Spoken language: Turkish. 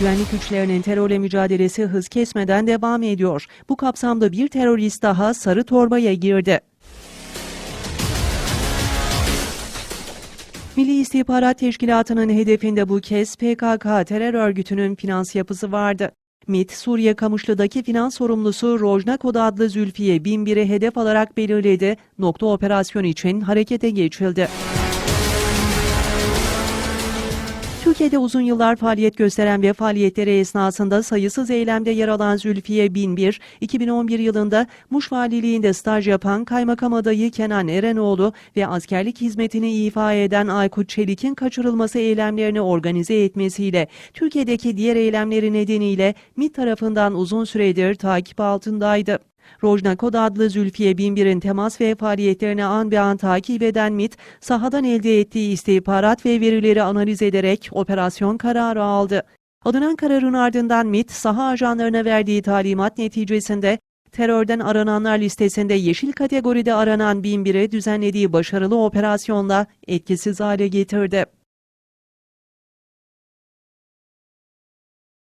Güvenlik güçlerinin terörle mücadelesi hız kesmeden devam ediyor. Bu kapsamda bir terörist daha sarı torbaya girdi. Milli İstihbarat Teşkilatı'nın hedefinde bu kez PKK terör örgütünün finans yapısı vardı. MİT, Suriye Kamışlı'daki finans sorumlusu Rojna Kod adlı Zülfiye Binbir'i hedef alarak belirledi. Nokta operasyon için harekete geçildi. Türkiye'de uzun yıllar faaliyet gösteren ve faaliyetleri esnasında sayısız eylemde yer alan Zülfiye Binbir, 2011 yılında Muş Valiliğinde staj yapan kaymakam adayı Kenan Erenoğlu ve askerlik hizmetini ifa eden Aykut Çelik'in kaçırılması eylemlerini organize etmesiyle Türkiye'deki diğer eylemleri nedeniyle MİT tarafından uzun süredir takip altındaydı. Rojna Kod adlı Zülfiye Binbir'in temas ve faaliyetlerini an be an takip eden MİT, sahadan elde ettiği istihbarat ve verileri analiz ederek operasyon kararı aldı. Alınan kararın ardından MİT, saha ajanlarına verdiği talimat neticesinde terörden arananlar listesinde yeşil kategoride aranan Binbir'i düzenlediği başarılı operasyonla etkisiz hale getirdi.